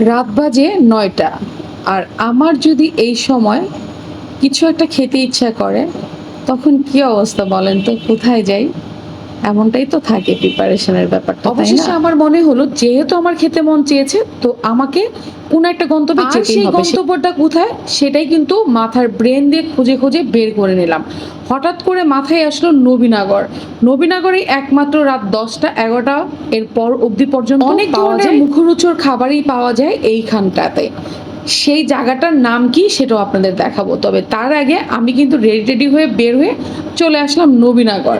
রাত বাজে নয়টা। আর আমার যদি এই সময় কিছু একটা খেতে ইচ্ছা করে, তখন কি অবস্থা বলেন তো? কোথায় যাই? এমনটাই তো থাকে প্রিপারেশনের ব্যাপারটা অবশেষে আমার মনে হলো যেহেতু আমার খেতে মন চেয়েছে তো আমাকে কোন একটা গন্তব্যে যেতেই সেই হবে। গন্তব্যটা কোথায়? সেটাই কিন্তু মাথার ব্রেন দিয়ে খুঁজে খুঁজে বের করে নিলাম। হঠাৎ করে মাথায় আসলো নবীনগর। নবীনগরে একমাত্র রাত দশটা এগারোটা এর পর অবধি পর্যন্ত অনেক ধরনের মুখরোচর খাবারই পাওয়া যায় এইখানটাতে। সেই জায়গাটার নাম কি সেটাও আপনাদের দেখাবো। তবে তার আগে আমি কিন্তু রেডি রেডি হয়ে বের হয়ে চলে আসলাম নবীনগর।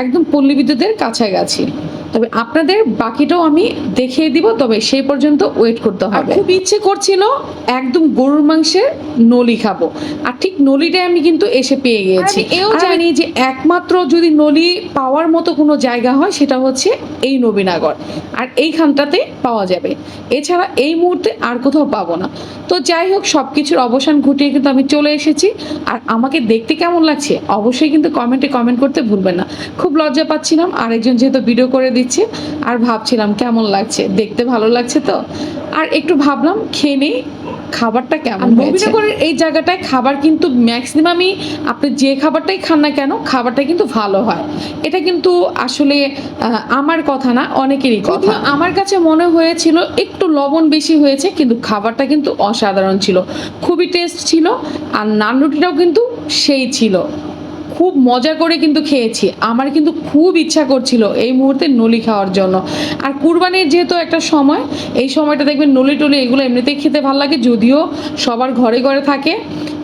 একদম পল্লী বিদ্যুতের কাছাকাছি। তবে আপনাদের বাকিটাও আমি দেখিয়ে দিব তবে সেই পর্যন্ত ওয়েট করতে হবে। খুব ইচ্ছে করছিল একদম গরুর মাংসের নলি খাব। আর ঠিক নলিটাই আমি কিন্তু এসে পেয়ে গিয়েছি। এও এও জানি যে একমাত্র যদি নলি পাওয়ার মতো কোনো জায়গা হয় সেটা হচ্ছে এই নবীনগর। আর এইখানটাতে পাওয়া যাবে। এছাড়া এই মুহূর্তে আর কোথাও পাবো না। তো যাই হোক সব কিছুর অবসান ঘটিয়ে কিন্তু আমি চলে এসেছি। আর আমাকে দেখতে কেমন লাগছে অবশ্যই কিন্তু কমেন্টে কমেন্ট করতে ভুলবেন না। খুব লজ্জা পাচ্ছিলাম আরেকজন যেহেতু ভিডিও করে দিচ্ছে আর ভাবছিলাম কেমন লাগছে দেখতে ভালো লাগছে তো। আর একটু ভাবলাম খেয়ে নেই খাবারটা কেমন নবীনগরের এই জায়গাটায় খাবার কিন্তু ম্যাক্সিমামই আপনি যে খাবারটাই খান না কেন খাবারটা কিন্তু ভালো হয়। এটা কিন্তু আসলে আমার কথা না অনেকেরই কথা। আমার কাছে মনে হয়েছিল, একটু লবণ বেশি হয়েছে, কিন্তু খাবারটা কিন্তু অসাধারণ ছিল। খুবই টেস্ট ছিল, আর নান রুটিটাও কিন্তু সেই ছিল। খুব মজা করে কিন্তু খেয়েছি। আমার কিন্তু খুব ইচ্ছা করছিল এই মুহূর্তে নলি খাওয়ার জন্য। আর কুরবানির যেহেতু একটা সময়, এই সময়টা দেখবেন নলি টলি এগুলো এমনিতেই খেতে ভালো লাগে, যদিও সবার ঘরে ঘরে থাকে।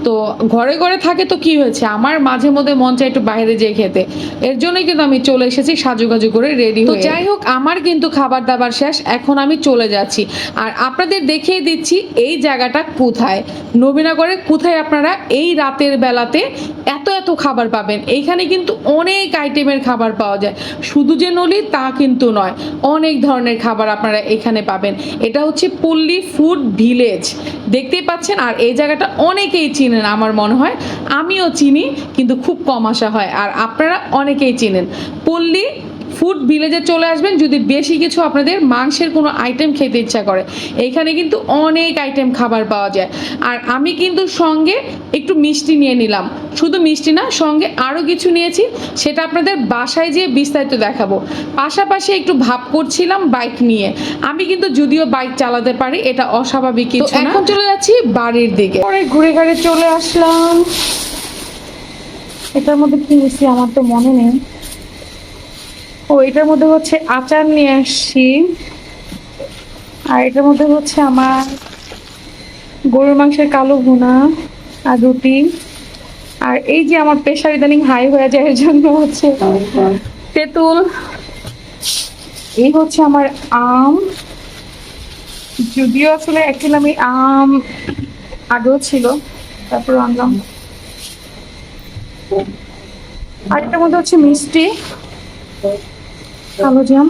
তো ঘরে ঘরে থাকে তো কি হয়েছে? আমার মাঝে মধ্যে মন চাই একটু বাইরে যেয়ে খেতে। এর জন্যই কিন্তু আমি চলে এসেছি সাজুগাজু করে রেডি হয়ে। যাই হোক আমার কিন্তু খাবার দাবার শেষ এখন আমি চলে যাচ্ছি। আর আপনাদের দেখিয়ে দিচ্ছি এই জায়গাটা কোথায়। নবীনগরে কোথায় আপনারা এই রাতের বেলাতে এত এত খাবার পাবেন? এইখানে কিন্তু অনেক আইটেমের খাবার পাওয়া যায়। শুধু যে নলি তা কিন্তু নয়। অনেক ধরনের খাবার আপনারা এখানে পাবেন। এটা হচ্ছে পল্লী ফুড ভিলেজ। দেখতেই পাচ্ছেন আর এই জায়গাটা অনেকেই চিনেন আমার মনে হয়। আমিও চিনি, কিন্তু খুব কম আসা হয়। আর আপনারা অনেকেই চিনেন। পল্লী ফুড ভিলেজে চলে আসবেন যদি বেশি কিছু আপনাদের মাংসের কোনো আইটেম খেতে ইচ্ছা করে। এইখানে কিন্তু অনেক আইটেম খাবার পাওয়া যায়। আর আমি কিন্তু সঙ্গে একটু মিষ্টি নিয়ে নিলাম। শুধু মিষ্টি না সঙ্গে আরও কিছু নিয়েছি। সেটা আপনাদের বাসায় যেয়ে বিস্তারিত দেখাবো। পাশাপাশি একটু ভাব করছিলাম বাইক নিয়ে। আমি কিন্তু যদিও বাইক চালাতে পারি এটা অস্বাভাবিক কিছু এখন চলে যাচ্ছি বাড়ির দিকে। পরে ঘুরে ঘুরে চলে আসলাম। এটার মধ্যে কি নিয়েছি আমার তো মনে নেই। ও, এটার মধ্যে হচ্ছে আচার নিয়ে আসছি। আর এটার মধ্যে হচ্ছে আমার গরুর মাংসের কালো ভুনা আর রুটি। আর এই যে আমার প্রেশার ইদানিং হাই হয়ে যায়, এর জন্য হচ্ছে তেঁতুল। এই হচ্ছে আমার আম। যদিও আসলে অ্যাকচুয়ালি আমি আম আগেও ছিল, তারপর আনলাম। আর এটার মধ্যে হচ্ছে মিষ্টি। কালো জাম